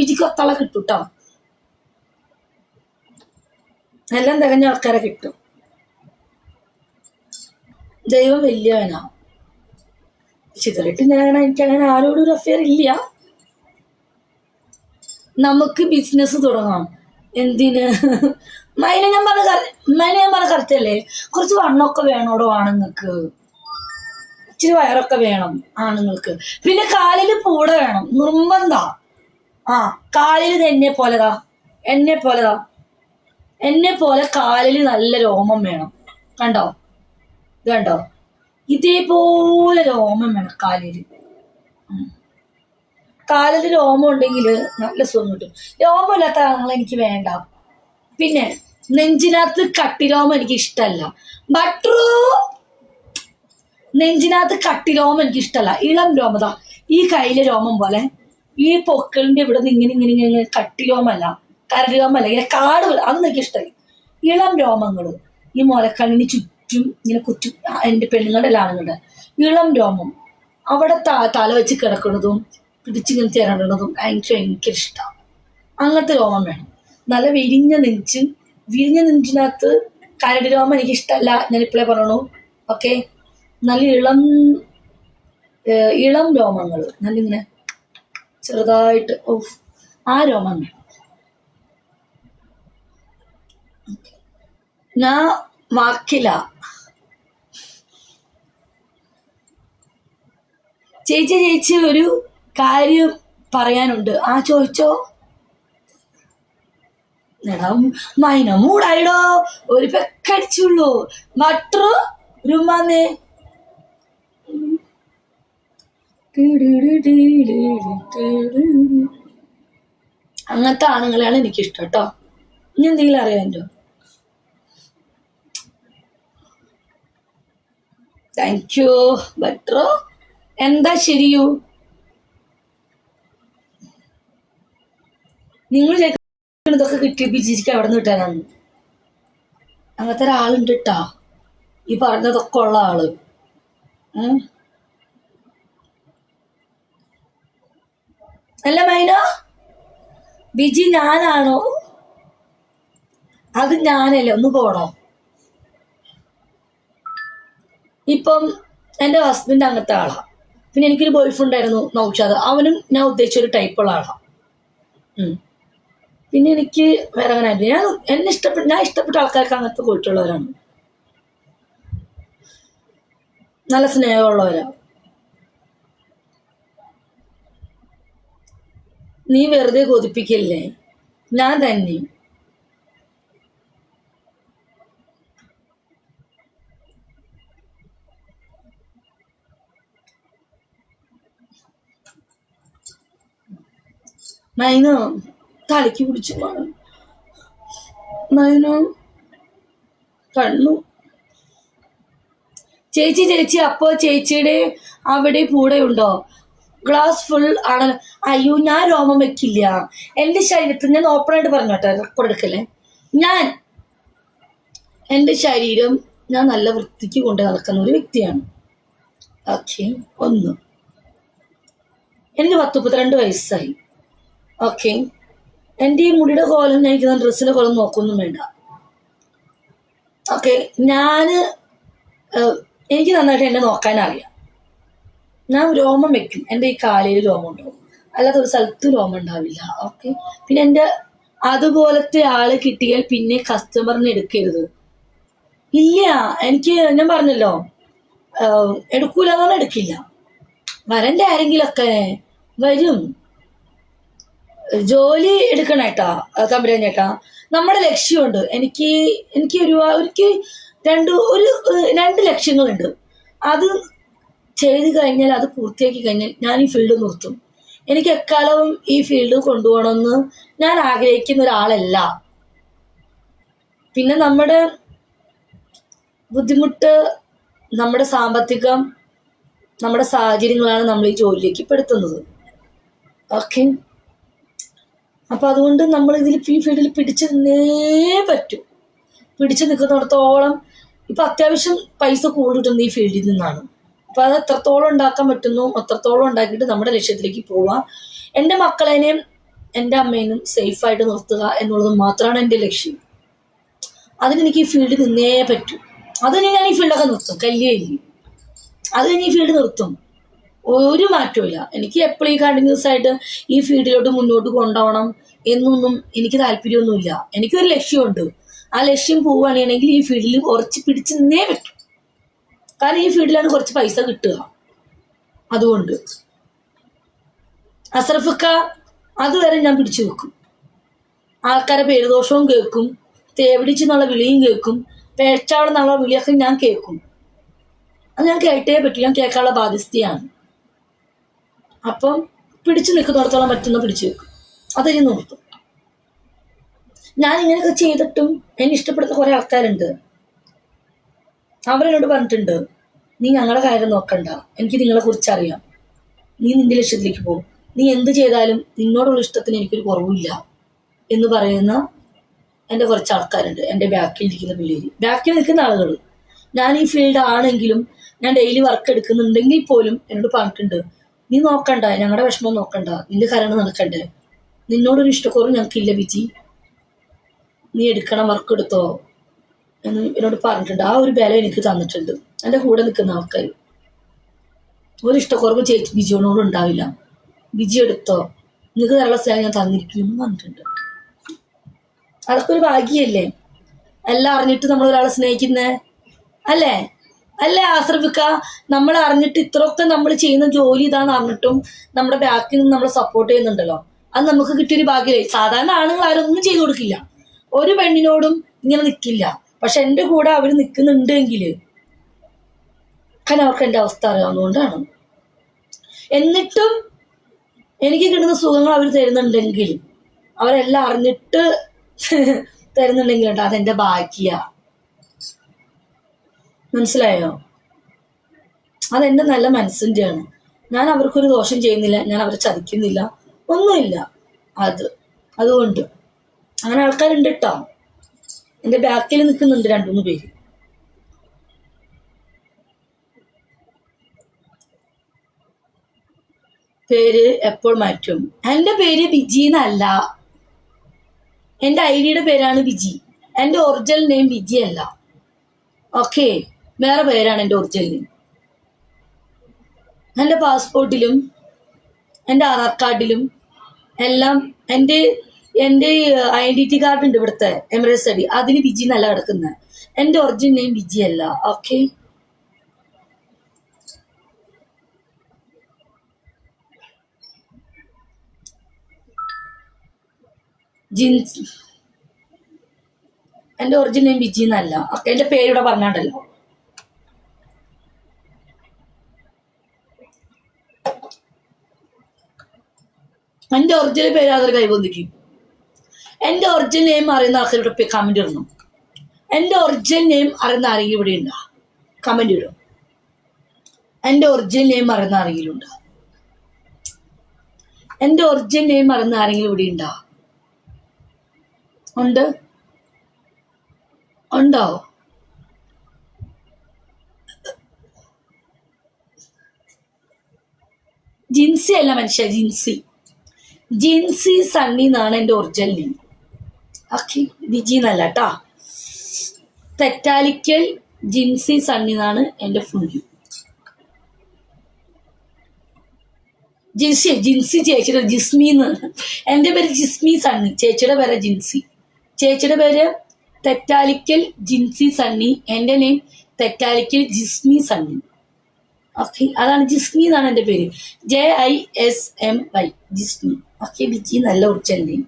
പിജിക്ക് ഒത്താളെ കിട്ടും കേട്ടോ എല്ലാം തികഞ്ഞ ആൾക്കാരെ കിട്ടും. ദൈവം വലിയവനാ. ചിതറിട്ട് ഞാൻ അങ്ങനെ എനിക്ക് അങ്ങനെ ആരോടും ഒരു അഫെയർ ഇല്ല. നമുക്ക് ബിസിനസ് തുടങ്ങാം. എന്തിന്? മൈന ഞാൻ പറഞ്ഞ മൈന ഞാൻ പറഞ്ഞ കറക്റ്റ് അല്ലേ കുറച്ച് വണ്ണമൊക്കെ വേണോടോ ആണുങ്ങൾക്ക്? ഇച്ചിരി വയറൊക്കെ വേണം ആണുങ്ങൾക്ക്. പിന്നെ കാലിൽ പൂട വേണം. നിർബന്ധ. ആ കാലിൽ എന്നെ പോലെതാ. എന്നെ പോലെതാ. എന്നെ പോലെ കാലിൽ നല്ല രോമം വേണം. കണ്ടോ? ഇത് കണ്ടോ? ഇതേപോലെ രോമം വേണം കാലിൽ കാലിൽ രോമം ഉണ്ടെങ്കിൽ നല്ല സുഖം കിട്ടും. രോമമില്ലാത്ത ആണുങ്ങൾ എനിക്ക് വേണ്ട. പിന്നെ നെഞ്ചിനകത്ത് കട്ടിരോമം എനിക്ക് ഇഷ്ടമല്ല ബട്രൂ നെഞ്ചിനകത്ത് കട്ടിരോമം എനിക്ക് ഇഷ്ടമല്ല ഇളം രോമത ഈ കയ്യിലെ രോമം പോലെ ഈ പൊക്കളിന്റെ ഇവിടെ നിന്ന് ഇങ്ങനെ ഇങ്ങനെ ഇങ്ങനെ കട്ടിരോമല്ല കരരോമല്ല ഇങ്ങനെ കാട് അതൊന്നും എനിക്ക് ഇഷ്ടമായി ഇളം രോമങ്ങൾ ഈ മുലക്കണ്ണിന് ചുറ്റും ഇങ്ങനെ കുറ്റും എന്റെ പെണ്ണുങ്ങളുടെ എല്ലാം ഇളം രോമം അവിടെ തല വെച്ച് കിടക്കുന്നതും പിടിച്ചിങ്ങനെ തിരണ്ടതും എനിക്ക് ഭയങ്കര ഇഷ്ടമാണ് അങ്ങനത്തെ രോമം വേണം. നല്ല വിരിഞ്ഞ നെഞ്ച് വിരിഞ്ഞ നെഞ്ചിനകത്ത് കരട് രോമം എനിക്ക് ഇഷ്ടമല്ല. ഞാൻ ഇപ്പോഴേ പറയണു ഓക്കെ നല്ല ഇളം ഇളം രോമങ്ങൾ. നല്ല ഇങ്ങനെ ചെറുതായിട്ട് ഓഫ് ആ രോമം വേണം വാക്കില ചേച്ചി ചേച്ചി ഒരു കാര്യം പറയാനുണ്ട്. ആ ചോദിച്ചോ? മൈന മൂടായിടോ. ഒരു പെക്കടിച്ചുള്ളൂ. മറ്റൊരു രുമാന്നേ അങ്ങനത്തെ ആണുങ്ങളെയാണ് എനിക്കിഷ്ടം കേട്ടോ. ഇനി എന്തെങ്കിലും അറിയാമല്ലോ താങ്ക് യു ബെറ്ററോ എന്താ ശരിയു? നിങ്ങൾ ഇതൊക്കെ കിട്ടി ബിജിക്ക് അവിടെ നിന്ന് കിട്ടാനാണ്. അങ്ങനത്തെ ഒരാളുണ്ട് കേട്ടാ. ഈ പറഞ്ഞതൊക്കെ ഉള്ള ആൾ. അല്ല മൈനോ? ബിജി ഞാനാണോ? അത് ഞാനല്ലേ ഒന്ന് പോണോ? ഇപ്പം എന്റെ ഹസ്ബൻഡ് അങ്ങനത്തെ ആളാ. പിന്നെ എനിക്കൊരു ബോയ് ഫ്രണ്ട് ആയിരുന്നു നൗഷാദ്. അവനും ഞാൻ ഉദ്ദേശിച്ച ഒരു ടൈപ്പുള്ള ആളാ. പിന്നെ എനിക്ക് വേറെ അങ്ങനെ ആയിരുന്നു ഞാൻ എന്നെ ഇഷ്ടപ്പെട്ട ഞാൻ ഇഷ്ടപ്പെട്ട ആൾക്കാർക്ക് അങ്ങനത്തെ പോയിട്ടുള്ളവരാണ്. നല്ല സ്നേഹമുള്ളവരാ. നീ വെറുതെ കൊതിപ്പിക്കല്ലേ? ഞാൻ തന്നെ. നൈനോ തലയ്ക്ക് പിടിച്ചു പോണം നൈനോ കണ്ണു. ചേച്ചി ചേച്ചി അപ്പോ ചേച്ചിയുടെ അവിടെ കൂടെ ഉണ്ടോ ഗ്ലാസ് ഫുൾ ആണ്. അയ്യോ ഞാൻ രോമം വെക്കില്ല. എന്റെ ശരീരത്തിൽ ഞാൻ ഓപ്പണായിട്ട് പറഞ്ഞോട്ടെ റെക്കോർഡ് എടുക്കല്ലേ ഞാൻ എന്റെ ശരീരം ഞാൻ നല്ല വൃത്തിക്ക് കൊണ്ട് നടക്കുന്ന ഒരു വ്യക്തിയാണ്. ഓക്കെ ഒന്ന്. എനിക്ക് പത്ത് മുപ്പത്തിരണ്ട് വയസ്സായി. ഓക്കെ എന്റെ ഈ മുടിയുടെ കോലം ഞാൻ ഇരിക്കുന്ന ഡ്രസ്സിന്റെ കോലം നോക്കൊന്നും വേണ്ട. ഓക്കെ ഞാൻ എനിക്ക് നന്നായിട്ട് എന്നെ നോക്കാൻ അറിയാം ഞാൻ രോമം വെക്കും. എന്റെ ഈ കാലിൽ രോമം ഉണ്ടാവും. അല്ലാതെ ഒരു സ്ഥലത്ത് രോമം ഉണ്ടാവില്ല. ഓക്കെ? പിന്നെ എന്റെ അതുപോലത്തെ ആൾ കിട്ടിയാൽ പിന്നെ കസ്റ്റമറിന് എടുക്കരുത്. ഇല്ല. എനിക്ക് ഞാൻ പറഞ്ഞല്ലോ. എടുക്കൂല എന്ന് എടുക്കില്ല. വരണ്ട ആരെങ്കിലൊക്കെ വരും. ജോലി എടുക്കണം ഏട്ടാ. തമ്പുരാൻ നമ്മുടെ ലക്ഷ്യമുണ്ട്. എനിക്ക് എനിക്ക് ഒരു എനിക്ക് രണ്ട് ഒരു രണ്ട് ലക്ഷ്യങ്ങളുണ്ട്. അത് ചെയ്ത് കഴിഞ്ഞാൽ അത് പൂർത്തിയാക്കി കഴിഞ്ഞാൽ ഞാൻ ഈ ഫീൽഡ് നിർത്തും. എനിക്ക് എക്കാലവും ഈ ഫീൽഡ് കൊണ്ടുപോകണമെന്ന് ഞാൻ ആഗ്രഹിക്കുന്ന ഒരാളല്ല. പിന്നെ നമ്മുടെ ബുദ്ധിമുട്ട് നമ്മുടെ സാമ്പത്തികം നമ്മുടെ സാഹചര്യങ്ങളാണ് നമ്മൾ ഈ ജോലിയിലേക്ക് പെടുത്തുന്നത്. ഓക്കെ? അപ്പം അതുകൊണ്ട് നമ്മൾ ഇതിൽ ഈ ഫീൽഡിൽ പിടിച്ചു നിന്നേ പറ്റൂ. പിടിച്ചു നിൽക്കുന്നിടത്തോളം ഇപ്പം അത്യാവശ്യം പൈസ കൂടുതൽ ഈ ഫീൽഡിൽ നിന്നാണ്. അപ്പം അത് എത്രത്തോളം ഉണ്ടാക്കാൻ പറ്റുന്നു അത്രത്തോളം ഉണ്ടാക്കിയിട്ട് നമ്മുടെ ലക്ഷ്യത്തിലേക്ക് പോവാം എന്റെ മക്കളേനെയും എന്റെ അമ്മേനും സേഫായിട്ട് നിർത്തുക എന്നുള്ളത് മാത്രമാണ് എന്റെ ലക്ഷ്യം. അതിനെനിക്ക് ഈ ഫീൽഡ് നിന്നേ പറ്റൂ. അതിന് ഞാൻ ഈ ഫീൽഡൊക്കെ നിർത്തും കല്യേ അത് ഞാൻ ഈ ഫീൽഡ് നിർത്തും. ഒരു മാറ്റവും എനിക്ക് എപ്പോഴും ഈ കണ്ടിന്യൂസ് ആയിട്ട് ഈ ഫീൽഡിലോട്ട് മുന്നോട്ട് കൊണ്ടുപോകണം എന്നൊന്നും എനിക്ക് താല്പര്യമൊന്നുമില്ല. എനിക്കൊരു ലക്ഷ്യമുണ്ട്. ആ ലക്ഷ്യം പോവുകയാണെങ്കിൽ ഈ ഫീൽഡിൽ കുറച്ച് പിടിച്ച് നിന്നേ പറ്റും. കാരണം ഈ ഫീൽഡിലാണ് കുറച്ച് പൈസ കിട്ടുക. അതുകൊണ്ട്. അസ്രഫക്ക അതുവരെ ഞാൻ പിടിച്ചു വെക്കും. ആൾക്കാരെ പേരുദോഷവും കേൾക്കും. തേവിടിച്ച് എന്നുള്ള വിളിയും കേൾക്കും. പേച്ചാവളം എന്നുള്ള വിളിയൊക്കെ ഞാൻ കേൾക്കും. അത് ഞാൻ കേട്ടേ പറ്റൂ. ഞാൻ കേൾക്കാനുള്ള ബാധ്യസ്ഥയാണ്. അപ്പം പിടിച്ചു നിൽക്കുന്നിടത്തോളം പറ്റുന്ന പിടിച്ചു വെക്കും. അതൊരു നിർത്തും ഞാൻ ഇങ്ങനെയൊക്കെ ചെയ്തിട്ടും എന്നെ ഇഷ്ടപ്പെടുന്ന കുറേ ആൾക്കാരുണ്ട്. അവരെന്നോട് പറഞ്ഞിട്ടുണ്ട് നീ ഞങ്ങളുടെ കാര്യം നോക്കണ്ട. എനിക്ക് നിങ്ങളെ കുറിച്ച് അറിയാം. നീ നിന്റെ ലക്ഷ്യത്തിലേക്ക് പോകും നീ എന്ത് ചെയ്താലും നിന്നോടുള്ള ഇഷ്ടത്തിന് എനിക്കൊരു കുറവില്ല എന്ന് പറയുന്ന എന്റെ കുറച്ച് ആൾക്കാരുണ്ട്. എന്റെ ബാക്കിൽ ഇരിക്കുന്ന പിള്ളേര്. ബാക്കിൽ നിൽക്കുന്ന ആളുകൾ ഞാൻ ഈ ഫീൽഡ് ആണെങ്കിലും ഞാൻ ഡെയിലി വർക്ക് എടുക്കുന്നുണ്ടെങ്കിൽ പോലും എന്നോട് പറഞ്ഞിട്ടുണ്ട് നീ നോക്കണ്ട ഞങ്ങളുടെ വിഷമം നോക്കണ്ട. നിന്റെ കാര്യങ്ങൾ നടക്കണ്ടേ നിന്നോടൊരു ഇഷ്ടക്കുറവ് ഞങ്ങൾക്കില്ല ബിജി. നീ എടുക്കണം വർക്ക് എടുത്തോ? എന്ന് എന്നോട് പറഞ്ഞിട്ടുണ്ട്. ആ ഒരു ബലം എനിക്ക് തന്നിട്ടുണ്ട്. എന്റെ കൂടെ നിൽക്കുന്ന ആൾക്കാർ. ഒരു ഇഷ്ടക്കുറവ് ചേച്ചി ബിജിയോനോട് ഉണ്ടാവില്ല. ബിജി എടുത്തോ. നിങ്ങൾക്ക് നല്ല സ്നേഹം ഞാൻ തന്നിരിക്കും എന്ന് പറഞ്ഞിട്ടുണ്ട്. അതൊക്കെ ഒരു ഭാഗ്യല്ലേ? എല്ലാം അറിഞ്ഞിട്ട് നമ്മൾ ഒരാളെ സ്നേഹിക്കുന്നേ? അല്ലേ? അല്ലേ ആശ്രമിക്ക? നമ്മൾ അറിഞ്ഞിട്ട് ഇത്രയൊക്കെ നമ്മൾ ചെയ്യുന്ന ജോലി ഇതാണെന്ന് അറിഞ്ഞിട്ടും നമ്മുടെ ബാക്കിൽ നിന്ന് നമ്മൾ സപ്പോർട്ട് ചെയ്യുന്നുണ്ടല്ലോ. അത് നമുക്ക് കിട്ടിയൊരു ഭാഗ്യമല്ലേ സാധാരണ ആണുങ്ങൾ ആരും ഒന്നും ചെയ്തു കൊടുക്കില്ല. ഒരു പെണ്ണിനോടും ഇങ്ങനെ നിൽക്കില്ല പക്ഷെ എന്റെ കൂടെ അവർ നിൽക്കുന്നുണ്ടെങ്കിൽ കാരണം അവർക്ക് എന്റെ അവസ്ഥ അറിയാവുന്നതുകൊണ്ടാണ്. എന്നിട്ടും എനിക്ക് കിട്ടുന്ന സുഖങ്ങൾ അവർ തരുന്നുണ്ടെങ്കിൽ അവരെല്ലാം അറിഞ്ഞിട്ട് തരുന്നുണ്ടെങ്കിൽ കേട്ടോ അതെന്റെ ഭാഗ്യ. മനസ്സിലായോ? അതെന്റെ നല്ല മനസ്സിന്റെയാണ് ഞാൻ അവർക്കൊരു ദോഷം ചെയ്യുന്നില്ല ഞാൻ അവരെ ചതിക്കുന്നില്ല ഒന്നുമില്ല. അത് അതുകൊണ്ട്. അങ്ങനെ ആൾക്കാരുണ്ട് കേട്ടോ. എന്റെ ബാക്കിൽ നിൽക്കുന്നുണ്ട് രണ്ടു മൂന്ന് പേര്. പേര് എപ്പോൾ മാറ്റും? എന്റെ പേര് ബിജി എന്നല്ല. എന്റെ ഐ ഡിയുടെ പേരാണ് ബിജി. എന്റെ ഒറിജിനൽ നെയിം ബിജി അല്ല. ഓക്കെ വേറെ പേരാണ് എന്റെ ഒറിജിനൽ നെയിം. എന്റെ പാസ്പോർട്ടിലും എന്റെ ആധാർ കാർഡിലും എല്ലാം എന്റെ എന്റെ ഐഡന്റിറ്റി കാർഡ് ഉണ്ട് ഇവിടുത്തെ എമറേസ് ഐ ഡി അതിന് ബിജി എന്നല്ല കിടക്കുന്നത് എന്റെ ഒറിജിനൽ നെയിം വിജി അല്ല. ഓക്കെ ജിൻസ്. എന്റെ ഒറിജിനൽ നെയിം ബിജി എന്നല്ല. ഓക്കെ എന്റെ പേര് ഇവിടെ പറഞ്ഞാണ്ടല്ലോ. എന്റെ ഒറിജിനൽ പേര് അതൊരു കൈ കൈബന്ധിക്കും എന്റെ ഒറിജിനൽ നെയിം അറിയുന്ന ആൾക്കാരുടെ കമന്റ് ഇടണം. എന്റെ ഒറിജിനൽ നെയിം അറിയുന്ന ആരെങ്കിലും ഇവിടെ ഉണ്ടോ? കമന്റ് ഇടും. എന്റെ ഒറിജിനൽ നെയിം അറിയുന്ന ആരെങ്കിലും ഉണ്ടോ? എന്റെ ഒറിജിനൽ നെയിം അറിയുന്ന ആരെങ്കിലും ഇവിടെ ഉണ്ടോ? ഉണ്ട്? ഉണ്ടോ? ജിൻസി അല്ല മനുഷ്യ ജിൻസി. ജിൻസി സണ്ണി എന്നാണ് എന്റെ ഒറിജിനൽ നെയിം ഓക്കെ വിജി എന്നല്ല കേട്ടോ തെറ്റാലിക്കൽ ജിൻസി സണ്ണി എന്നാണ് എന്റെ ഫുൾ നെയിം ജിൻസി ജിൻസി ചേച്ചിയുടെ ജിസ്മി എന്ന് എന്റെ പേര് ജിസ്മി സണ്ണി ചേച്ചിയുടെ പേര് ജിൻസി. ചേച്ചിയുടെ പേര് തെറ്റാലിക്കൽ ജിൻസി സണ്ണി എന്റെ നെയിം തെറ്റാലിക്കൽ ജിസ്മി സണ്ണി. ഓക്കെ അതാണ് ജിസ്മി എന്നാണ് എന്റെ പേര്. J I S M Y Jismy. Okay Biji നല്ല നെയിം